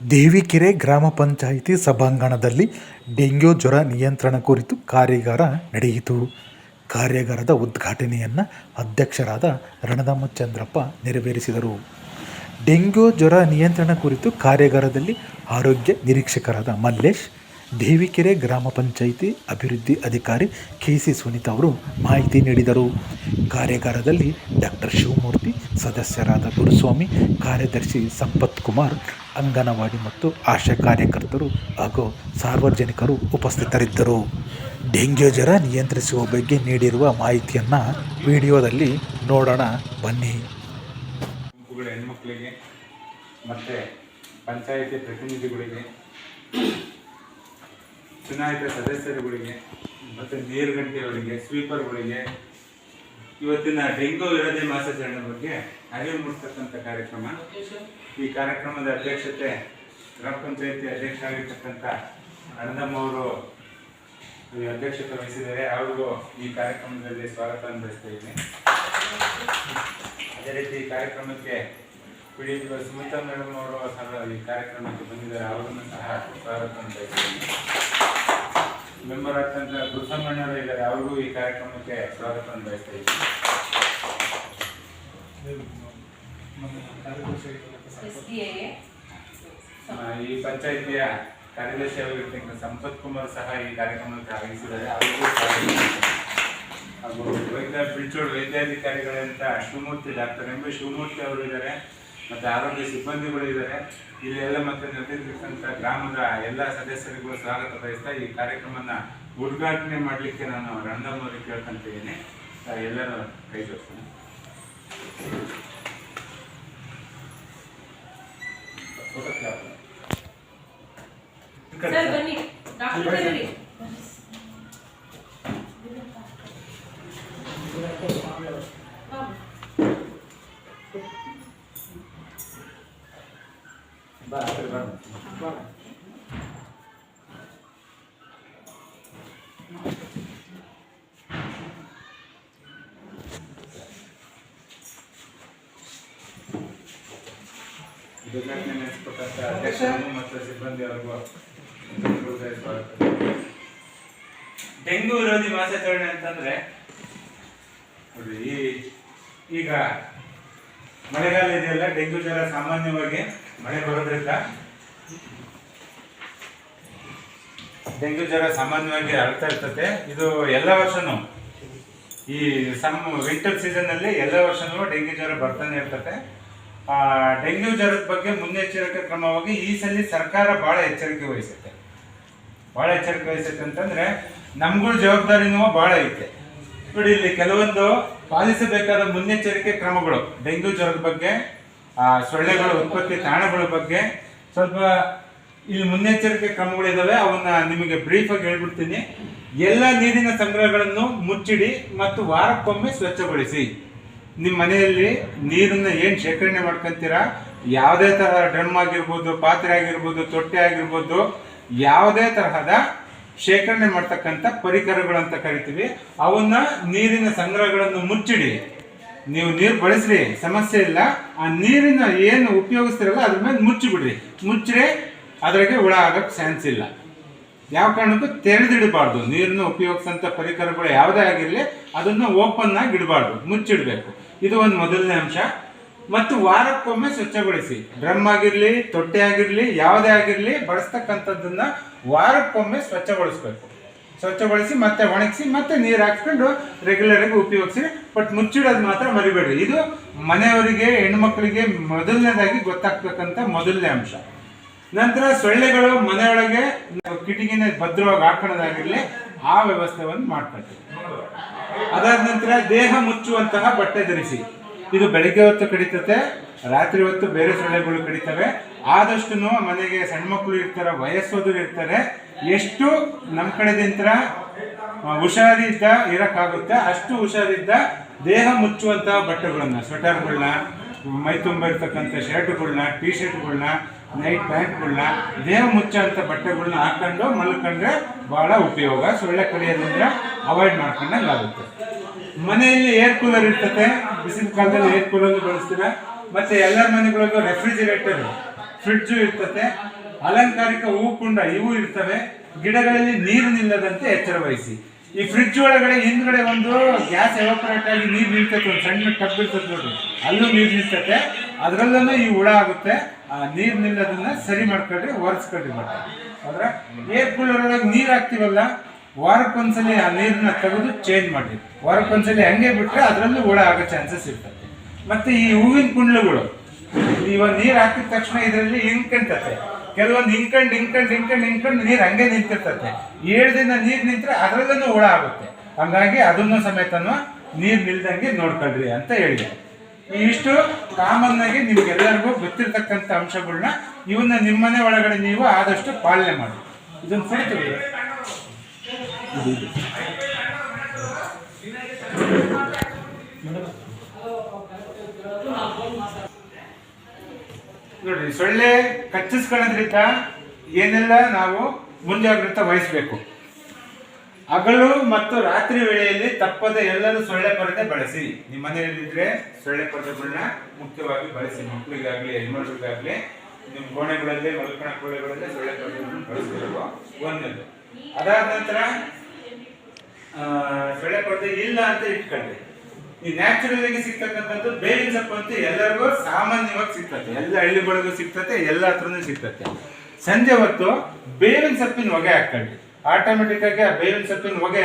ದೇವಿಕೆರೆ ಗ್ರಾಮ ಪಂಚಾಯಿತಿ ಸಭಾಂಗಣದಲ್ಲಿ ಡೆಂಗ್ಯೂ ಜ್ವರ ನಿಯಂತ್ರಣ ಕುರಿತು ಕಾರ್ಯಾಗಾರ ನಡೆಯಿತು. ಕಾರ್ಯಾಗಾರದ ಉದ್ಘಾಟನೆಯನ್ನು ಅಧ್ಯಕ್ಷರಾದ ರಣದಮ್ಮ ಚಂದ್ರಪ್ಪ ನೆರವೇರಿಸಿದರು. ಡೆಂಗ್ಯೂ ಜ್ವರ ನಿಯಂತ್ರಣ ಕುರಿತು ಕಾರ್ಯಾಗಾರದಲ್ಲಿ ಆರೋಗ್ಯ ನಿರೀಕ್ಷಕರಾದ ಮಲ್ಲೇಶ್, ದೇವಿಕೆರೆ ಗ್ರಾಮ ಪಂಚಾಯಿತಿ ಅಭಿವೃದ್ಧಿ ಅಧಿಕಾರಿ ಕೆ ಸಿ ಸುನೀತಾ ಅವರು ಮಾಹಿತಿ ನೀಡಿದರು. ಕಾರ್ಯಾಗಾರದಲ್ಲಿ ಡಾಕ್ಟರ್ ಶಿವಮೂರ್ತಿ, ಸದಸ್ಯರಾದ ಗುರುಸ್ವಾಮಿ, ಕಾರ್ಯದರ್ಶಿ ಸಂಪತ್ ಕುಮಾರ್ ಅಂಗನವಾಡಿ ಮತ್ತು ಆಶಾ ಕಾರ್ಯಕರ್ತರು ಹಾಗೂ ಸಾರ್ವಜನಿಕರು ಉಪಸ್ಥಿತರಿದ್ದರು. ಡೆಂಗ್ಯೂ ಜ್ವರ ನಿಯಂತ್ರಿಸುವ ಬಗ್ಗೆ ನೀಡಿರುವ ಮಾಹಿತಿಯನ್ನು ವಿಡಿಯೋದಲ್ಲಿ ನೋಡೋಣ, ಬನ್ನಿ. ಗುಂಪುಗಳ ಹೆಣ್ಮಕ್ಳಿಗೆ ಮತ್ತು ಪಂಚಾಯಿತಿ ಪ್ರತಿನಿಧಿಗಳಿಗೆ, ಚುನಾಯಿತ ಸದಸ್ಯರುಗಳಿಗೆ ಮತ್ತು ನೀರುಗಂಟೆಯವರಿಗೆ ಸ್ವೀಪರ್ಗಳಿಗೆ ಇವತ್ತಿನ ಡೆಂಗು ವಿರೋಧಿ ಮಾಸಾಚರಣೆ ಬಗ್ಗೆ ಅರಿವು ಮೂಡಿಸ್ತಕ್ಕಂಥ ಕಾರ್ಯಕ್ರಮ. ಈ ಕಾರ್ಯಕ್ರಮದ ಅಧ್ಯಕ್ಷತೆ ಗ್ರಾಮ ಪಂಚಾಯಿತಿ ಅಧ್ಯಕ್ಷ ಆಗಿರ್ತಕ್ಕಂಥ ಅಣ್ಣದಮ್ಮ ಅವರು, ಈ ಅಧ್ಯಕ್ಷತೆ ವಹಿಸಿದ್ದಾರೆ. ಅವ್ರಿಗೂ ಈ ಕಾರ್ಯಕ್ರಮದಲ್ಲಿ ಸ್ವಾಗತ ಅನುಭವಿಸ್ತಾ ಇದ್ದೀನಿ. ಅದೇ ರೀತಿ ಈ ಕಾರ್ಯಕ್ರಮಕ್ಕೆ ಪಿ ಸುಮಿತಾ ಮೇಡಮ್ ಅವರು ಸಹ ಈ ಕಾರ್ಯಕ್ರಮಕ್ಕೆ ಬಂದಿದ್ದಾರೆ. ಅವರನ್ನು ಸಹ ಸ್ವಾಗತ ಬಯಸ್ತೀನಿ ಮೆಂಬರ್ ಆಗ್ತಂತ ಗುರುಸಮ್ಮಣ್ಣವರು ಇದ್ದಾರೆ ಅವ್ರಿಗೂ ಈ ಕಾರ್ಯಕ್ರಮಕ್ಕೆ ಸ್ವಾಗತ ಬಯಸ್ತಾ ಇದ್ದೀವಿ ಈ ಪಂಚಾಯಿತಿಯ ಕಾರ್ಯದರ್ಶಿ ಆಗಿರ್ತಕ್ಕಂಥ ಸಂಪತ್ ಕುಮಾರ್ ಸಹ ಈ ಕಾರ್ಯಕ್ರಮಕ್ಕೆ ಆಗಮಿಸಿದ್ದಾರೆ ಅವರಿಗೂ ಹಾಗೂ ವೈದ್ಯ Bilchod ವೈದ್ಯಾಧಿಕಾರಿಗಳಂತ Shivamurthy doctor M B Shivamurthy ಅವರು ಇದ್ದಾರೆ. ಮತ್ತು ಆರೋಗ್ಯ ಸಿಬ್ಬಂದಿಗಳು ಇದ್ದಾರೆ ಇಲ್ಲಿ ಎಲ್ಲ ಮತ್ತೆ ನೆರೆದಿರ್ತಕ್ಕಂಥ ಗ್ರಾಮದ ಎಲ್ಲ ಸದಸ್ಯರಿಗೂ ಸ್ವಾಗತ ಬಯಸ್ತಾ ಈ ಕಾರ್ಯಕ್ರಮನ ಉದ್ಘಾಟನೆ ಮಾಡಲಿಕ್ಕೆ ನಾನು ರಂಗಮ್ಮವ್ರಿಗೆ ಕೇಳ್ಕೊಂತಿದ್ದೀನಿ ಎಲ್ಲರೂ ಕೈ ಜೋಡಿಸ್ತೀನಿ ಸರ್ ಬನ್ನಿ. ಡಾಕ್ಟರ್ ಬನ್ನಿ ಬಾ, ಆ ಕಡೆ ಬಾ. ನಡೆಸಿಕೊಟ್ಟಂತ ಅಧ್ಯಕ್ಷರು ಮತ್ತು. ಡೆಂಗು ವಿರೋಧಿ ಮಾಸಾಚರಣೆ ಅಂತಂದ್ರೆ ನೋಡಿ ಈ ಈಗ ಮಳೆಗಾಲ ಇದೆಯಲ್ಲ ಡೆಂಗು ಜ್ವರ ಸಾಮಾನ್ಯವಾಗಿ ಮಳೆ ಬರೋದ್ರಿಂದ ಡೆಂಗು ಜ್ವರ ಸಾಮಾನ್ಯವಾಗಿ ಹರಡ್ತಾ ಇರ್ತದೆ ಇದು ಎಲ್ಲ ವರ್ಷನು ಈ ಸಮ್ ವಿಂಟರ್ ಸೀಸನ್ ಅಲ್ಲಿ ಎಲ್ಲ ವರ್ಷನು ಡೆಂಗ್ಯೂ ಜ್ವರ ಬರ್ತಾನೆ ಇರ್ತದೆ ಡೆಂಗ್ಯೂ ಜ್ವರದ ಬಗ್ಗೆ ಮುನ್ನೆಚ್ಚರಿಕೆ ಕ್ರಮವಾಗಿ ಈ ಸಲ ಸರ್ಕಾರ ಬಹಳ ಎಚ್ಚರಿಕೆ ವಹಿಸುತ್ತೆ. ಬಹಳ ಎಚ್ಚರಿಕೆ ವಹಿಸುತ್ತೆ ಅಂತಂದ್ರೆ ನಮ್ಗಳ ಜವಾಬ್ದಾರಿನೂ ಬಹಳ ಐತೆ. ನೋಡಿ ಇಲ್ಲಿ ಕೆಲವೊಂದು ಪಾಲಿಸಬೇಕಾದ ಮುನ್ನೆಚ್ಚರಿಕೆ ಕ್ರಮಗಳು ಡೆಂಗ್ಯೂ ಜ್ವರದ ಬಗ್ಗೆ ಆ, ಸೊಳ್ಳೆಗಳ ಉತ್ಪತ್ತಿ ತಾಣಗಳ ಬಗ್ಗೆ ಸ್ವಲ್ಪ ಇಲ್ಲಿ ಮುನ್ನೆಚ್ಚರಿಕೆ ಕ್ರಮಗಳಿದ್ದಾವೆ ಅವನ್ನ ನಿಮಗೆ ಬ್ರೀಫ್ ಆಗಿ ಹೇಳ್ಬಿಡ್ತೀನಿ. ಎಲ್ಲ ನೀರಿನ ಸಂಗ್ರಹಗಳನ್ನು ಮುಚ್ಚಿಡಿ ಮತ್ತು ವಾರಕ್ಕೊಮ್ಮೆ ಸ್ವಚ್ಛಗೊಳಿಸಿ. ನಿಮ್ಮ ಮನೆಯಲ್ಲಿ ನೀರನ್ನ ಏನು ಶೇಖರಣೆ ಮಾಡ್ಕೊಂತೀರಾ? ಯಾವುದೇ ತರಹ ಡ್ರಮ್ ಆಗಿರ್ಬೋದು, ಪಾತ್ರೆ ಆಗಿರ್ಬೋದು, ತೊಟ್ಟೆ ಆಗಿರ್ಬೋದು, ಯಾವುದೇ ತರಹದ ಶೇಖರಣೆ ಮಾಡ್ತಕ್ಕಂಥ ಪರಿಕರಗಳು ಅಂತ ಕರಿತೀವಿ. ಅವನ್ನ ನೀರಿನ ಸಂಗ್ರಹಗಳನ್ನು ಮುಚ್ಚಿಡಿ. ನೀವು ನೀರು ಬಳಸ್ರಿ, ಸಮಸ್ಯೆ ಇಲ್ಲ. ಆ ನೀರಿನ ಏನು ಉಪಯೋಗಿಸ್ತಿರಲ್ಲ ಅದ್ರ ಮೇಲೆ ಮುಚ್ಚಿಬಿಡ್ರಿ. ಮುಚ್ಚ್ರೆ ಅದ್ರಾಗೆ ಹುಳ ಆಗಕ್ಕೆ ಚಾನ್ಸ್ ಇಲ್ಲ. ಯಾವ ಕಾರಣಕ್ಕೂ ತೆರೆದಿಡಬಾರ್ದು. ನೀರನ್ನು ಉಪಯೋಗಿಸಂತ ಪರಿಕರಗಳು ಯಾವುದೇ ಆಗಿರಲಿ, ಅದನ್ನು ಓಪನ್ ಆಗಿ ಇಡಬಾರ್ದು. ಮುಚ್ಚಿಡಬೇಕು. ಇದು ಒಂದು ಮೊದಲನೇ ಅಂಶ. ಮತ್ತು ವಾರಕ್ಕೊಮ್ಮೆ ಸ್ವಚ್ಛಗೊಳಿಸಿ. ಡ್ರಮ್ ಆಗಿರಲಿ, ತೊಟ್ಟೆ ಆಗಿರಲಿ, ಯಾವುದೇ ಆಗಿರಲಿ ಬಳಸ್ತಕ್ಕಂಥದ್ದನ್ನ ವಾರಕ್ಕೊಮ್ಮೆ ಸ್ವಚ್ಛಗೊಳಿಸ್ಬೇಕು. ಸ್ವಚ್ಛಗೊಳಿಸಿ ಮತ್ತೆ ಒಣಗಿಸಿ ಮತ್ತೆ ನೀರು ಹಾಕ್ಸ್ಕೊಂಡು ರೆಗ್ಯುಲರ್ ಆಗಿ ಉಪಯೋಗಿಸಿ ಬಟ್ ಮುಚ್ಚಿಡೋದು ಮಾತ್ರ ಮರಿಬೇಡ್ರಿ. ಇದು ಮನೆಯವರಿಗೆ, ಹೆಣ್ಮಕ್ಳಿಗೆ ಮೊದಲನೇದಾಗಿ ಗೊತ್ತಾಗ್ಬೇಕಂತ ಮೊದಲನೇ ಅಂಶ. ನಂತರ ಸೊಳ್ಳೆಗಳು ಮನೆಯೊಳಗೆ ಕಿಟಕಿನ ಭದ್ರವಾಗಿ ಹಾಕೊಳ್ಳೋದಾಗಿರ್ಲಿ ಆ ವ್ಯವಸ್ಥೆಯನ್ನು ಮಾಡ್ತಾರೆ ಅದಾದ ನಂತರ ದೇಹ ಮುಚ್ಚುವಂತಹ ಬಟ್ಟೆ ಧರಿಸಿ. ಇದು ಬೆಳಿಗ್ಗೆ ಹೊತ್ತು ಕಡಿತತೆ, ರಾತ್ರಿ ಹೊತ್ತು ಬೇರೆ ಸೊಳ್ಳೆಗಳು ಕಡಿತವೆ. ಆದಷ್ಟು ಮನೆಗೆ ಸಣ್ಣ ಮಕ್ಕಳು ಇರ್ತಾರೆ ವಯಸ್ಸೋದು ಇರ್ತಾರೆ. ಎಷ್ಟು ನಮ್ಮ ನಂತರ ಹುಷಾರಿದ್ದ ಇರಕ್ಕಾಗುತ್ತೆ, ಅಷ್ಟು ಹುಷಾರಿದ್ದ ದೇಹ ಮುಚ್ಚುವಂತಹ ಬಟ್ಟೆಗಳನ್ನ ಸ್ವೆಟರ್ಗಳನ್ನ ಮೈ ತುಂಬ ಇರ್ತಕ್ಕಂಥ ಶರ್ಟ್ಗಳನ್ನ ಟಿ ಶರ್ಟ್ಗಳನ್ನ ನೈಟ್ ಪ್ಯಾಂಟ್ಗಳನ್ನ ದೇಹ ಮುಚ್ಚಂತ ಬಟ್ಟೆಗಳನ್ನ ಹಾಕೊಂಡು ಮಲ್ಕೊಂಡ್ರೆ ಬಹಳ ಉಪಯೋಗ. ಸೊಳ್ಳೆ ಕಡಿಯೋದ್ರಿಂದ ಅವಾಯ್ಡ್ ಮಾಡ್ಕೊಂಡಂಗೆ ಆಗುತ್ತೆ ಮನೆಯಲ್ಲಿ ಏರ್ ಕೂಲರ್ ಇರ್ತದೆ ಬಿಸಿಲು ಕಾಲದಲ್ಲಿ ಏರ್ ಕೂಲರ್ ಬಳಸ್ತೀರ. ಮತ್ತೆ ಎಲ್ಲರ ಮನೆಗಳಿಗೂ ರೆಫ್ರಿಜಿರೇಟರ್ ಫ್ರಿಡ್ಜು ಇರ್ತದೆ ಅಲಂಕಾರಿಕ ಹೂ ಕುಂಡ ಇವು ಇರ್ತವೆ. ಗಿಡಗಳಲ್ಲಿ ನೀರು ನಿಲ್ಲದಂತೆ ಎಚ್ಚರ ವಹಿಸಿ. ಈ ಫ್ರಿಡ್ಜ್ ಒಳಗಡೆ ಹಿಂದ್ಗಡೆ ಒಂದು ಗ್ಯಾಸ್ ಎವಾಪರೇಟ್ ಆಗಿ ನೀರು ನಿಲ್ತೈತೆ. ಒಂದು ಸಣ್ಣ ಟಬ್ ಇರ್ತದೆ ನೋಡಿ ಅಲ್ಲೂ ನೀರು ನಿಲ್ತೈತೆ. ಅದರಲ್ಲೂ ಈ ಹುಳ ಆಗುತ್ತೆ. ನೀರು ನಿಲ್ಲೋದನ್ನ ಸರಿ ಮಾಡ್ಕೊಳ್ರಿ, ಒರೆಸ್ಕೊಳ್ರಿ ಮತ್ತೆ. ಆದ್ರೆ ಏರ್ ಕೂಲರ್ ಒಳಗೆ ನೀರು ಹಾಕ್ತಿವಲ್ಲ, ವಾರಕ್ಕೊಂದ್ಸಲಿ ಆ ನೀರನ್ನ ತೆಗೆದು ಚೇಂಜ್ ಮಾಡಿ ವಾರಕ್ಕೊಂದ್ಸಲಿ ಹಂಗೆ ಬಿಟ್ರೆ ಅದರಲ್ಲೂ ಹುಳ ಆಗೋ ಚಾನ್ಸಸ್ ಇರ್ತದೆ. ಮತ್ತೆ ಈ ಹೂವಿನ ಕುಂಡ್ಲುಗಳು ಇವಾಗ ನೀರು ಹಾಕಿದ ತಕ್ಷಣ ಇದರಲ್ಲಿ ಹಿಂಕಂತತೆ ಕೆಲವೊಂದು ಹಿಂಕಂಡ್ ಹಿಂಕಂಡ್ ಹಿಂಕಂಡ್ ಹಿಂಕಂಡ್ ನೀರು ಹಂಗೆ ನಿಂತಿರ್ತತೆ. ಏಳು ದಿನ ನೀರು ನಿಂತರೆ ಅದರಲ್ಲೂ ಹುಳ ಆಗುತ್ತೆ. ಹಂಗಾಗಿ ಅದನ್ನು ಸಮೇತನು ನೀರು ನಿಲ್ದಂಗೆ ನೋಡ್ಕೊಳ್ರಿ ಅಂತ ಹೇಳಿದೆ ಇಷ್ಟು ಕಾಮನ್ ಆಗಿ ನಿಮ್ಗೆಲ್ಲರಿಗೂ ಗೊತ್ತಿರ್ತಕ್ಕಂಥ ಅಂಶಗಳನ್ನ ಇವನ್ನ ನಿಮ್ಮನೆ ಒಳಗಡೆ ನೀವು ಆದಷ್ಟು ಪಾಲನೆ ಮಾಡಿ. ಇದನ್ನು ನೋಡ್ರಿ ನೋಡಿ, ಸೊಳ್ಳೆ ಕಚ್ಚಿಸ್ಕೊಳ್ಳೋದ್ರಿಂದ ಏನೆಲ್ಲ ನಾವು ಮುಂಜಾಗ್ರತೆ ವಹಿಸಬೇಕು? ಹಗಲು ಮತ್ತು ರಾತ್ರಿ ವೇಳೆಯಲ್ಲಿ ತಪ್ಪದೆ ಎಲ್ಲರೂ ಸೊಳ್ಳೆ ಪರದೆ ಬಳಸಿ. ನಿಮ್ಮ ಮನೆಯಲ್ಲಿದ್ರೆ ಸೊಳ್ಳೆ ಪರದೆಗಳನ್ನ ಮುಖ್ಯವಾಗಿ ಬಳಸಿ. ಮಕ್ಕಳಿಗಾಗ್ಲಿ, ಹೆಣ್ಮಕ್ಳಿಗಾಗ್ಲಿ, ನಿಮ್ಮ ಕೋಣೆಗಳಲ್ಲಿ ಮಲ್ಕಣ ಕೋಣೆಗಳಲ್ಲಿ ಸೊಳ್ಳೆ ಪರದೆಗಳನ್ನು ಬಳಸಬೇಕು ಒಂದೊಂದು. ಅದಾದ ನಂತರ ಸೊಳ್ಳೆ ಪರದೆ ಇಲ್ಲ ಅಂತ ಇಟ್ಕೊಳ್ಳಿ ಈ ನ್ಯಾಚುರಲ್ ಆಗಿ ಸಿಗ್ತಕ್ಕಂಥದ್ದು ಬೇವಿನ ಸೊಪ್ಪು ಅಂತ ಎಲ್ಲರಿಗೂ ಸಾಮಾನ್ಯವಾಗಿ ಸಿಗ್ತದೆ. ಎಲ್ಲ ಹಳ್ಳಿಗಳಿಗೂ ಸಿಗ್ತದೆ, ಎಲ್ಲ ಹತ್ರನೂ ಸಿಗ್ತದೆ. ಸಂಜೆ ಹೊತ್ತು ಬೇವಿನ ಸೊಪ್ಪಿನ ಹೊಗೆ ಹಾಕೊಳ್ಳಿ ಆಟೋಮೆಟಿಕ್ ಆಗಿ ಆ ಬೇವಿನ ಸೊಪ್ಪಿನ ಹೊಗೆ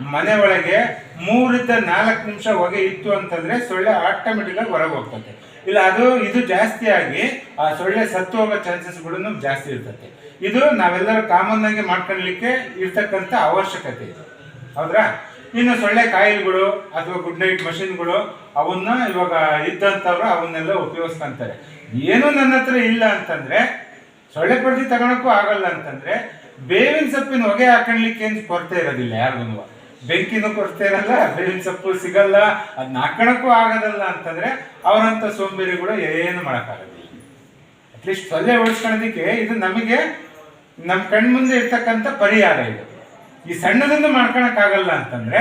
ಮನೆ ಒಳಗೆ ಮೂರಿಂದ ನಾಲ್ಕು ನಿಮಿಷ ಹೊಗೆ ಇತ್ತು ಅಂತಂದ್ರೆ ಸೊಳ್ಳೆ ಆಟೋಮೆಟಿಕ್ ಆಗಿ ಹೊರಗೆ ಹೋಗ್ತದೆ. ಇಲ್ಲ, ಅದು, ಇದು ಜಾಸ್ತಿ ಆಗಿ ಆ ಸೊಳ್ಳೆ ಸತ್ತು ಹೋಗೋ ಚಾನ್ಸಸ್ಗಳು ಜಾಸ್ತಿ ಇರ್ತದೆ. ಇದು ನಾವೆಲ್ಲರೂ ಕಾಮನ್ ಆಗಿ ಮಾಡ್ಕೊಳ್ಲಿಕ್ಕೆ ಇರ್ತಕ್ಕಂಥ ಅವಶ್ಯಕತೆ ಇದೆ. ಹೌದ್ರಾ? ಇನ್ನು ಸೊಳ್ಳೆ ಕಾಯಿಲೆಗಳು ಅಥವಾ ಗುಡ್ ನೈಟ್ ಮಷಿನ್ಗಳು ಅವನ್ನ ಇವಾಗ ಇದ್ದಂಥವ್ರು ಅವನ್ನೆಲ್ಲ ಉಪಯೋಗಿಸ್ಕೊಂತಾರೆ. ಏನು ನನ್ನ ಹತ್ರ ಇಲ್ಲ ಅಂತಂದ್ರೆ, ಸೊಳ್ಳೆ ಪಡ್ತಿ ತಗೊಳಕ್ಕೂ ಆಗಲ್ಲ ಅಂತಂದ್ರೆ ಬೇವಿನ ಸೊಪ್ಪಿನ ಹೊಗೆ ಹಾಕೊಳ್ಳಿಕ್ಕೆ ಏನು ಕೊರತೆ ಇರೋದಿಲ್ಲ ಯಾರಿಗೂ ಬೆಂಕಿನೂ ಕೊರತೆ ಇರಲ್ಲ, ಬೇವಿನ ಸೊಪ್ಪು ಸಿಗಲ್ಲ ಅದನ್ನ ಹಾಕೊಳಕ್ಕೂ ಆಗೋದಲ್ಲ ಅಂತಂದ್ರೆ ಅವರಂತ ಸೋಂಬೇರಿಗಳು ಏನು ಮಾಡೋಕ್ಕಾಗೋದಿಲ್ಲ. ಅಟ್ಲೀಸ್ಟ್ ಸೊಳ್ಳೆ ಓಡಿಸ್ಕೊಳ್ಳೋದಕ್ಕೆ ಇದು ನಮಗೆ ನಮ್ಮ ಕಣ್ಮುಂದೆ ಇರ್ತಕ್ಕಂಥ ಪರಿಹಾರ ಇದು. ಈ ಸಣ್ಣದನ್ನು ಮಾಡ್ಕೊಳಕ್ಕಾಗಲ್ಲ ಅಂತಂದ್ರೆ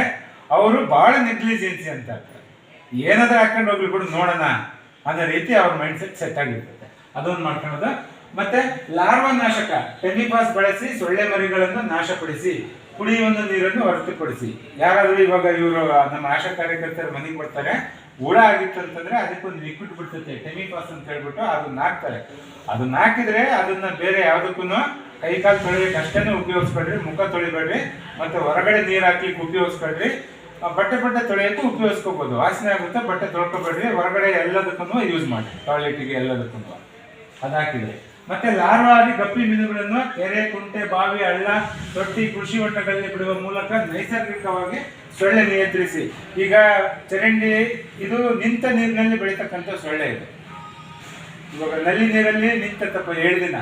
ಅವರು ಬಹಳ ನೆಗ್ಲಿಜೆನ್ಸಿ ಅಂತ ಏನಾದರೂ ಹಾಕೊಂಡು ಹೋಗ್ಲಿ ಕೂಡ ನೋಡೋಣ ಅನ್ನೋ ರೀತಿ ಅವ್ರ ಮೈಂಡ್ ಸೆಟ್ ಸೆಟ್ ಆಗಿರ್ತದೆ. ಅದೊಂದು ಮಾಡ್ಕೊಳ್ಳೋದು ಮತ್ತೆ ಲಾರ್ವಾ ನಾಶಕ ಟೆನಿಪಾಸ್ ಬಳಸಿ ಸೊಳ್ಳೆ ಮರಿಗಳನ್ನು ನಾಶಪಡಿಸಿ, ಕುಡಿಯುವ ನೀರನ್ನು ಹೊರತುಪಡಿಸಿ. ಯಾರಾದರೂ ಇವಾಗ ಇವರು ನಮ್ಮ ಆಶಾ ಕಾರ್ಯಕರ್ತರು ಮನೆಗೆ ಬರ್ತಾರೆ ಹುಳ ಆಗಿತ್ತು ಅಂತಂದ್ರೆ ಅದಕ್ಕೊಂದು ಲಿಕ್ವಿಡ್ ಬಿಡ್ತೈತೆ ಟೆಮಿಪಾಸ್ ಅಂತ ಹೇಳ್ಬಿಟ್ಟು ಅದನ್ನ ಹಾಕ್ತಾರೆ ಅದನ್ನ ಹಾಕಿದ್ರೆ ಅದನ್ನ ಬೇರೆ ಯಾವುದಕ್ಕೂ ಕೈ ಕಾಲು ತೊಳಿಯಕ್ಕೆ ಅಷ್ಟೇ ಉಪಯೋಗಿಸ್ಕೊಳ್ರಿ ಮುಖ ತೊಳಿಬೇಡ್ರಿ, ಮತ್ತೆ ಹೊರಗಡೆ ನೀರು ಹಾಕ್ಲಿಕ್ಕೆ ಉಪಯೋಗಿಸ್ಕೊಳ್ರಿ ಬಟ್ಟೆ ಬಟ್ಟೆ ತೊಳೆಯಕ್ಕೆ ಉಪಯೋಗಿಸ್ಕೋಬಹುದು ವಾಸನೆ ಆಗುತ್ತೆ, ಬಟ್ಟೆ ತೊಳ್ಕೊಬೇಡ್ರಿ, ಹೊರಗಡೆ ಎಲ್ಲದಕ್ಕೂ ಯೂಸ್ ಮಾಡಿ ಟಾಯ್ಲೆಟಿಗೆ ಎಲ್ಲದಕ್ಕೂ ಅದು ಹಾಕಿದ್ರೆ ಮತ್ತೆ ಲಾರ್ವಾದಿ ಗಪ್ಪಿ ಮೀನುಗಳನ್ನು ಕೆರೆ, ಕುಂಟೆ, ಬಾವಿ, ಹಳ್ಳ, ತೊಟ್ಟಿ, ಕೃಷಿ ಹೊಟ್ಟಗಳಲ್ಲಿ ಬಿಡುವ ಮೂಲಕ ನೈಸರ್ಗಿಕವಾಗಿ ಸೊಳ್ಳೆ ನಿಯಂತ್ರಿಸಿ. ಈಗ ಚರಂಡಿ, ಇದು ನಿಂತ ನೀರಿನಲ್ಲಿ ಬೆಳೀತಕ್ಕಂಥ ಸೊಳ್ಳೆ ಇದೆ. ಇವಾಗ ನಲ್ಲಿ ನೀರಲ್ಲಿ ನಿಂತತ್ತಪ್ಪ ಏಳು ದಿನ.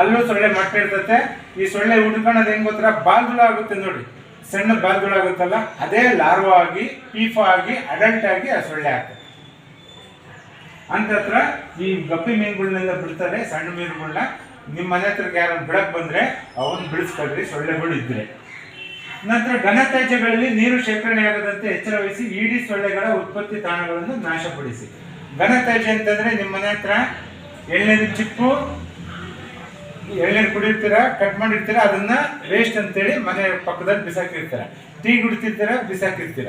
ಅಲ್ಲೂ ಸೊಳ್ಳೆ ಇರ್ತತೆ. ಈ ಸೊಳ್ಳೆ ಹುಡ್ಕೊಳ್ಳೋದು ಹೆಂಗ್ ಗೊತ್ತರ ಬಾಲ್ದುಳ ಆಗುತ್ತೆ ನೋಡಿ. ಸಣ್ಣ ಬಾಲ್ದುಳ ಆಗುತ್ತಲ್ಲ, ಅದೇ ಲಾರ್ವಾ ಆಗಿ ಪೀಫಾ ಆಗಿ ಅಡಲ್ಟ್ ಆಗಿ ಆ ಸೊಳ್ಳೆ ಆಗ್ತದೆ. ಅಂತತ್ರ ಈ ಗಪ್ಪಿ ಮೀನುಗಳನ್ನೆಲ್ಲ ಬಿಡ್ತಾರೆ, ಸಣ್ಣ ಮೀನುಗಳನ್ನ ನಿಮ್ಮ ಮನೆ ಹತ್ರಕ್ಕೆ ಯಾರು ಬಿಡಕ್ ಬಂದ್ರೆ ಅವನ್ನ ಬಿಡಿಸ್ಕೊಳ್ರಿ ಸೊಳ್ಳೆಗಳು ಇದ್ರೆ ನಂತರ ಘನತ್ಯಾಜ್ಯಗಳಲ್ಲಿ ನೀರು ಶೇಖರಣೆ ಆಗದಂತೆ ಎಚ್ಚರ ವಹಿಸಿ ಇಡೀ ಸೊಳ್ಳೆಗಳ ಉತ್ಪತ್ತಿ ತಾಣಗಳನ್ನು ನಾಶಪಡಿಸಿ. ಘನತ್ಯಾಜ್ಯ ಅಂತಂದ್ರೆ ನಿಮ್ಮ ಮನೆ ಹತ್ರ ಎಳ್ಳೆನ ಚಿಪ್ಪು, ಎಳ್ನೀರು ಕುಡಿರ್ತೀರ, ಕಟ್ ಮಾಡಿರ್ತೀರ, ಅದನ್ನ ವೇಸ್ಟ್ ಅಂತೇಳಿ ಮನೆ ಪಕ್ಕದಲ್ಲಿ ಬಿಸಾಕಿರ್ತೀರ. ಟೀ ಕುಡಿತಿರ್ತೀರ, ಬಿಸಾಕಿರ್ತೀರ.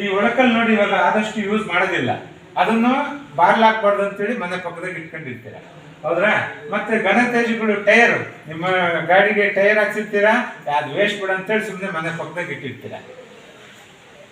ಈ ಒಳಕಲ್ ನೋಡಿ ಇವಾಗ ಆದಷ್ಟು ಯೂಸ್ ಮಾಡೋದಿಲ್ಲ. ಅದನ್ನು ಬಾರ್ಲಾಕ್ಬಾರ್ದು ಅಂತೇಳಿ ಮನೆ ಪಕ್ಕದಾಗ ಇಟ್ಕೊಂಡಿರ್ತೀರ. ಹೌದ್ರಾ? ಮತ್ತೆ ಘನತ್ಯಾಜ್ಯಗಳು, ಟೈರ್. ನಿಮ್ಮ ಗಾಡಿಗೆ ಟೈರ್ ಹಾಕ್ಸಿರ್ತೀರಾ? ಅದು ವೇಸ್ಟ್ ಬಿಡ ಅಂತೇಳಿ ಸುಮ್ಮನೆ ಮನೆ ಪಕ್ಕದಾಗ ಇಟ್ಟಿರ್ತೀರ.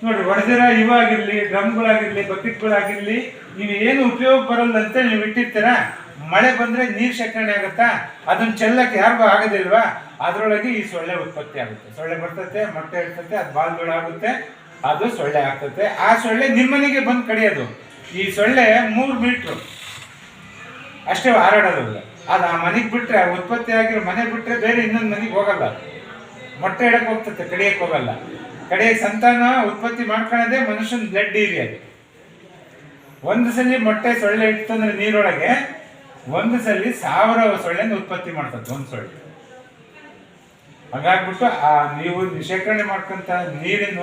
ನೋಡ್ರಿ, ಹೊಡೆದಿರ ಇವಾಗಿರ್ಲಿ, ಡ್ರಮ್ಗಳಾಗಿರ್ಲಿ, ಬಕೆಟ್ಗಳಾಗಿರ್ಲಿ, ನೀವು ಏನು ಉಪಯೋಗ ಬರಲ್ಲ ಅಂತ ನೀವು ಇಟ್ಟಿರ್ತೀರಾ. ಮಳೆ ಬಂದ್ರೆ ನೀರು ಶೇಖರಣೆ ಆಗುತ್ತಾ? ಅದನ್ನ ಚೆಲ್ಲಕ್ಕೆ ಯಾರಿಗೂ ಆಗೋದಿಲ್ವಾ? ಅದರೊಳಗೆ ಈ ಸೊಳ್ಳೆ ಉತ್ಪತ್ತಿ ಆಗುತ್ತೆ. ಸೊಳ್ಳೆ ಬರ್ತತೆ, ಮೊಟ್ಟೆ ಇರ್ತತೆ, ಅದು ಬಾಲ್ಗಳಾಗುತ್ತೆ ಅದು ಸೊಳ್ಳೆ ಆಗ್ತತೆ. ಆ ಸೊಳ್ಳೆ ನಿಮ್ಮನೆಗೆ ಬಂದು ಕಡಿಯೋದು. ಈ ಸೊಳ್ಳೆ ಮೂರು ಮೀಟ್ರು. ಅಷ್ಟೇ ಹಾರಾಡೋದು ಅದು ಆ ಮನೆಗೆ ಬಿಟ್ರೆ, ಆ ಉತ್ಪತ್ತಿ ಆಗಿರೋ ಮನೆ ಬಿಟ್ಟರೆ ಬೇರೆ ಇನ್ನೊಂದು ಮನೆಗೆ ಹೋಗಲ್ಲ. ಮೊಟ್ಟೆ ಇಡಕ್ಕೆ ಹೋಗ್ತದೆ ಕಡಿಯಕ್ಕೆ ಹೋಗಲ್ಲ. ಕಡೆಯ ಸಂತಾನ ಉತ್ಪತ್ತಿ ಮಾಡ್ಕೊಳ್ಳೋದೇ ಮನುಷ್ಯನ ಬ್ಲಡ್ ಅದು. ಒಂದು ಸಲ ಮೊಟ್ಟೆ ಸೊಳ್ಳೆ ಇಟ್ಟಂದ್ರೆ ನೀರೊಳಗೆ, ಒಂದು ಸಲ ಸಾವಿರ ಸೊಳ್ಳೆನ ಉತ್ಪತ್ತಿ ಮಾಡ್ತದೆ ಒಂದು ಸೊಳ್ಳೆ. ಹಾಗಾಗ್ಬಿಟ್ಟು ಆ ನೀವು ಶೇಖರಣೆ ಮಾಡ್ಕೊಂತ ನೀರಿನ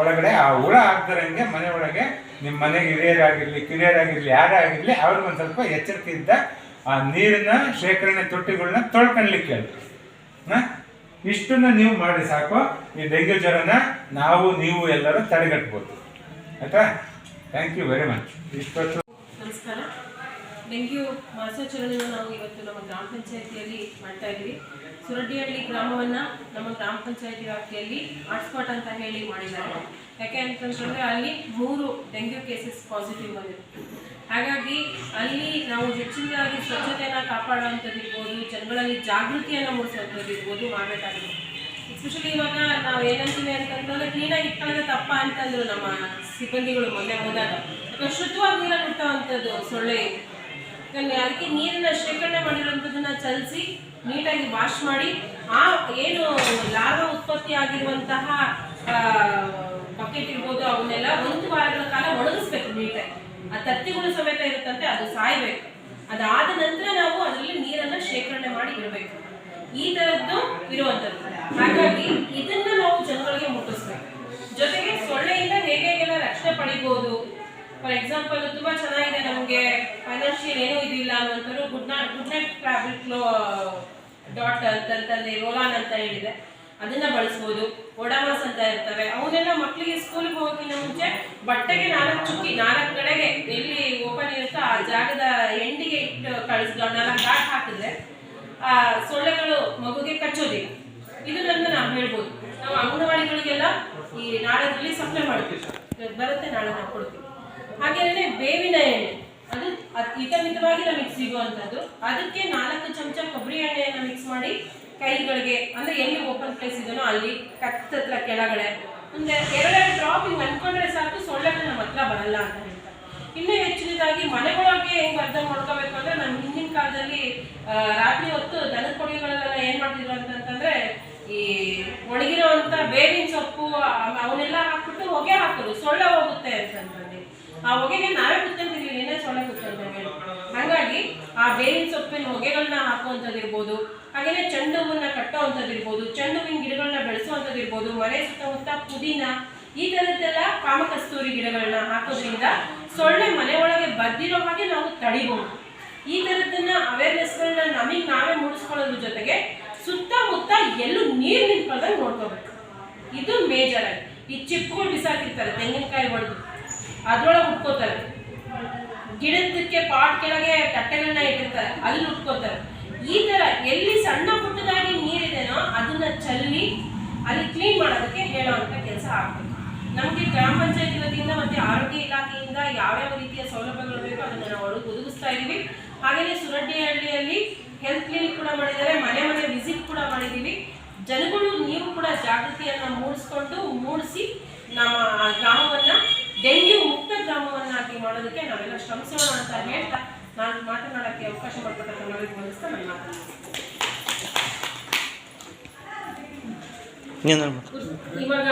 ಒಳಗಡೆ, ಆ ಹುಳ ಆಗ್ದರಂಗೆ ಮನೆ ಒಳಗೆ ನಿಮ್ಮ ಮನೆಗೆ ಹಿರಿಯರಾಗಿರಲಿ, ಕಿರಿಯರಾಗಿರಲಿ ಯಾರೇ ಆಗಿರಲಿ ಅವ್ರಿಗೆ ಒಂದು ಸ್ವಲ್ಪ ಎಚ್ಚರಿಕೆಯಿಂದ ಆ ನೀರಿನ ಶೇಖರಣೆ ತೊಟ್ಟಿಗಳನ್ನ ತೊಳ್ಕೊಳ್ಲಿಕ್ಕೆ ಹೇಳಿ. ಹಾ? ಇಷ್ಟನ್ನ ನೀವು ಮಾಡಿ ಸಾಕು. ಈ ಡೆಂಗ್ಯೂ ಜ್ವರನ ನಾವು, ನೀವು ಎಲ್ಲರೂ ತಡೆಗಟ್ಬೋದು. ಆಯ್ತಾ? ಥ್ಯಾಂಕ್ ಯು ವೆರಿ ಮಚ್ ಇಷ್ಟೊತ್ತು ಡೆಂಗ್ಯೂ ಮಾಸಾಚರಣೆಯನ್ನು ನಾವು ಇವತ್ತು ನಮ್ಮ ಗ್ರಾಮ ಪಂಚಾಯತಿಯಲ್ಲಿ ಮಾಡ್ತಾ ಇದ್ದೀವಿ. ಸುರಡ್ಡಿಹಳ್ಳಿ ಗ್ರಾಮವನ್ನು ನಮ್ಮ ಗ್ರಾಮ ಪಂಚಾಯಿತಿ ವ್ಯಾಪ್ತಿಯಲ್ಲಿ ಹಾಟ್ಸ್ಪಾಟ್ ಅಂತ ಹೇಳಿ ಮಾಡಿದ್ದಾರೆ. ಯಾಕೆ ಅಂತಂತಂದರೆ ಅಲ್ಲಿ ಮೂರು ಡೆಂಗ್ಯೂ ಕೇಸಸ್ ಪಾಸಿಟಿವ್ ಬಂದಿದೆ. ಹಾಗಾಗಿ ಅಲ್ಲಿ ನಾವು ಹೆಚ್ಚಿನದಾಗಿ ಸ್ವಚ್ಛತೆಯನ್ನು ಕಾಪಾಡುವಂಥದ್ದು ಇರ್ಬೋದು, ಜನಗಳಲ್ಲಿ ಜಾಗೃತಿಯನ್ನು ಮೂಡಿಸುವಂಥದ್ದು ಇರ್ಬೋದು ಮಾಡಬೇಕಾಗಿದೆ ಎಸ್ಪೆಷಲಿ ಇವಾಗ ನಾವು ಏನಂತೀವಿ ಅಂತಂದ್ರೆ ಕ್ಲೀನಾಗಿ ಇಟ್ಕೊಳ್ಳೋದು ತಪ್ಪ ಅಂತಂದ್ರು ನಮ್ಮ ಸಿಬ್ಬಂದಿಗಳು ಮೊನ್ನೆ ಹೋದಾಗ. ಶುದ್ಧವಾಗಿ ನೀರನ್ನು ಹುಟ್ಟುವಂಥದ್ದು ಸೊಳ್ಳೆ ಅದಕ್ಕೆ ನೀರನ್ನು ಶೇಖರಣೆ ಮಾಡಿರುವಂಥದ್ದನ್ನು ಚಲಿಸಿ, ನೀಟಾಗಿ ವಾಶ್ ಮಾಡಿ, ಆ ಏನು ಲಾಭ ಉತ್ಪತ್ತಿ ಆಗಿರುವಂತಹ ಬಕೆಟ್ ಇರ್ಬೋದು, ಅವನ್ನೆಲ್ಲ ಒಂದು ವಾರಗಳ ಕಾಲ ಒಣಗಿಸ್ಬೇಕು ನೀಟಾಗಿ ಆ ತತ್ತಿಗಳು ಸಮೇತ ಇರುತ್ತಂತೆ, ಅದು ಸಾಯ್ಬೇಕು. ಅದಾದ ನಂತರ ನಾವು ಅದರಲ್ಲಿ ನೀರನ್ನ ಶೇಖರಣೆ ಮಾಡಿ ಇಡಬೇಕು. ಈ ತರದ್ದು ಇರುವಂತದ್ದು ಹಾಗಾಗಿ ಇದನ್ನ ನಾವು ಜನಗಳಿಗೆ ಮುಟ್ಟಿಸ್ಬೇಕು. ಜೊತೆಗೆ ಸೊಳ್ಳೆಯಿಂದ ಹೇಗೆ ಹೇಗೆಲ್ಲ ರಕ್ಷಣೆ ಪಡಿಬಹುದು ಫಾರ್ ಎಕ್ಸಾಂಪಲ್ ತುಂಬಾ ಚೆನ್ನಾಗಿದೆ ನಮಗೆ ಫೈನಾನ್ಷಿಯಲ್ ಏನೂ ಇದಿಲ್ಲ ಅನ್ನೋಂಥವ್ರು ಗುಡ್ ನೈಟ್ ಗುಡ್ ನೈಟ್ ಲೋ ಡಾಟ್ ಅಂತಂತಂದು ರೋಲಾನ್ ಅಂತ ಹೇಳಿದೆ. ಅದನ್ನ ಬಳಸ್ಬೋದು. ಒಡಾಮಸ್ ಅಂತ ಇರ್ತವೆ. ಅವನ್ನೆಲ್ಲ ಮಕ್ಕಳಿಗೆ ಸ್ಕೂಲ್ಗೆ ಹೋಗೋಕ್ಕಿಂತ ಮುಂಚೆ ಬಟ್ಟೆಗೆ ನಾಲ್ಕು ಚುಕ್ಕಿ, ನಾಲ್ಕು ಕಡೆಗೆ ಎಲ್ಲಿ ಓಪನ್ ಇರುತ್ತೋ ಆ ಜಾಗದ ಎಂಡಿಗೆ ಇಟ್ಟು ಕಳಿಸ್ದು ನಾಲ್ಕು ಗಾಟ್ ಹಾಕಿದ್ರೆ, ಆ ಸೊಳ್ಳೆಗಳು ಮಗುಗೆ ಕಚ್ಚೋದಿಲ್ಲ. ಇದನ್ನ ನಾವು ಹೇಳ್ಬೋದು. ನಾವು ಅಂಗನವಾಡಿಗಳಿಗೆಲ್ಲ ಈ ನಾಳೆದಲ್ಲಿ ಸಪ್ಲೈ ಮಾಡ್ತೀವಿ. ಬರುತ್ತೆ, ನಾಳೆ ನಾವು ಹಾಗೇನೆ ಬೇವಿನ ಎಣ್ಣೆ. ಅದು ಹಿತಮಿತವಾಗಿ ನಮಗೆ ಸಿಗುವಂಥದ್ದು. ಅದಕ್ಕೆ ನಾಲ್ಕು ಚಮಚ ಕೊಬ್ಬರಿ ಎಣ್ಣೆಯನ್ನು ಮಿಕ್ಸ್ ಮಾಡಿ ಕೈಗಳಿಗೆ, ಅಂದ್ರೆ ಎಲ್ಲಿ ಓಪನ್ ಪ್ಲೇಸ್ ಇದೆಯೋ ಅಲ್ಲಿ ಕತ್ತತ್ರ ಕೆಳಗಡೆ. ಮುಂದೆ ಎರಡೆರಡು ಡ್ರಾಪ್ ಹಿಂಗೆ ಅನ್ಕೊಂಡ್ರೆ ಸಾಕು, ಸೊಳ್ಳೆಗಳು ನಮ್ಮ ಹತ್ರ ಬರಲ್ಲ ಅಂತ ಹೇಳ್ತಾರೆ. ಇನ್ನೂ ಹೆಚ್ಚಿನದಾಗಿ ಮನೆಗಳೊಳಗೆ ಹೆಂಗ್ ಅರ್ಧ ಮಾಡ್ಕೋಬೇಕು ಅಂದ್ರೆ ನಮ್ಮ ಹಿಂದಿನ ಕಾಲದಲ್ಲಿ ರಾತ್ರಿ ಹೊತ್ತು ದನದ ಕೊಡುಗೆಗಳೆಲ್ಲ ಏನು ಮಾಡ್ತಿದ್ರು ಅಂತಂತಂದ್ರೆ ಈ ಒಣಗಿರೋವಂಥ ಬೇವಿನ ಸೊಪ್ಪು ಅವನ್ನೆಲ್ಲ ಹಾಕ್ಬಿಟ್ಟು ಹೊಗೆ ಹಾಕೋದು, ಸೊಳ್ಳೆ ಹೋಗುತ್ತೆ ಅಂತಂದ್ರೆ. ಆ ಹೊಗೆಗೆ ನಾವೇ ಕುತ್ಕೊಂತೀವಿ ಏನೇ ಸೊಳ್ಳೆ ಕುತ್ಕೊಂತೇವೆ ಹಾಗಾಗಿ ಆ ಬೇವಿನ ಸೊಪ್ಪಿನ ಹೊಗೆಗಳನ್ನ ಹಾಕುವಂಥದ್ದು ಇರ್ಬೋದು, ಹಾಗೇನೆ ಚೆಂಡು ಹೂವನ್ನ ಕಟ್ಟೋ ಇರ್ಬೋದು ಚೆಂಡು ಹೂವಿನ ಗಿಡಗಳನ್ನ ಬೆಳೆಸುವಂಥದ್ದು ಇರ್ಬೋದು, ಮನೆ ಸುತ್ತಮುತ್ತ ಪುದೀನ, ಈ ಥರದ್ದೆಲ್ಲ ಕಾಮಕಸ್ತೂರಿ ಗಿಡಗಳನ್ನ ಹಾಕೋದ್ರಿಂದ ಸೊಳ್ಳೆ ಮನೆ ಒಳಗೆ ಬರ್ದಿರೋ ಹಾಗೆ ನಾವು ತಡಿಬಹುದು ಈ ಥರದ್ದನ್ನ ಅವೇರ್ನೆಸ್ಗಳನ್ನ ನಮಗೆ ನಾವೇ ಮೂಡಿಸ್ಕೊಳ್ಳೋದ್ರ ಜೊತೆಗೆ ಸುತ್ತಮುತ್ತ ಎಲ್ಲೂ ನೀರು ನಿಂತ್ಕೊಳ್ದಂಗೆ ನೋಡ್ಕೋಬೇಕು. ಇದು ಮೇಜರ್ ಆಗಿ ಈ ಚಿಪ್ಪುಗಳು ಬಿಸಾಕಿರ್ತಾರೆ, ತೆಂಗಿನಕಾಯಿ ಹೊಡೆದು ಅದ್ರೊಳಗೆ ಉಟ್ಕೋತಾರೆ. ಗಿಡದಕ್ಕೆ ಪಾಟ್ ಕೆಳಗೆ ತಟ್ಟೆಗಳನ್ನ ಇಟ್ಟಿರ್ತಾರೆ, ಅಲ್ಲಿ ಉಟ್ಕೋತಾರೆ. ಈ ತರ ಎಲ್ಲಿ ಸಣ್ಣ ಪುಟ್ಟದಾಗಿ ನೀರಿದೆನೋ ಅದನ್ನ ಚಲ್ಲಿ ಅಲ್ಲಿ ಕ್ಲೀನ್ ಮಾಡೋದಕ್ಕೆ ಹೇಳುವಂತ ಕೆಲಸ ಆಗ್ಬೇಕು. ನಮಗೆ ಗ್ರಾಮ ಪಂಚಾಯತಿ ವತಿಯಿಂದ ಮತ್ತೆ ಆರೋಗ್ಯ ಇಲಾಖೆಯಿಂದ ಯಾವ್ಯಾವ ರೀತಿಯ ಸೌಲಭ್ಯಗಳು ಬೇಕೋ ಅದನ್ನ ನಾವು ಒದಗಿಸ್ತಾ ಇದೀವಿ. ಹಾಗೆಯೇ ಸುರಡ್ಡಿಹಳ್ಳಿಯಲ್ಲಿ ಹೆಲ್ತ್ ಕ್ಲಿನಿಕ್ ಕೂಡ ಮಾಡಿದ್ದಾರೆ, ಮನೆ ಮನೆ ವಿಸಿಟ್ ಕೂಡ ಮಾಡಿದ್ದೀವಿ ಜನಗಳು ನೀವು ಕೂಡ ಜಾಗೃತಿಯನ್ನ ಮೂಡಿಸ್ಕೊಂಡು, ಮೂಡಿಸಿ ನಮ್ಮ ಗ್ರಾಮವನ್ನ ಡೆಂಗ್ಯೂ ಮುಕ್ತ ಗ್ರಾಮವನ್ನಾಗಿ ಮಾಡೋದಕ್ಕೆ ನಾವೆಲ್ಲ ಶ್ರಮಿಸೋಣ ಅಂತ ಹೇಳ್ತಾ ನಾನು ಮಾತನಾಡೋಕ್ಕೆ ಅವಕಾಶ ಮಾಡಿಕೊಟ್ಟ ಎಲ್ಲರಿಗೂ ನಾನು ನೀನು ಇವಾಗ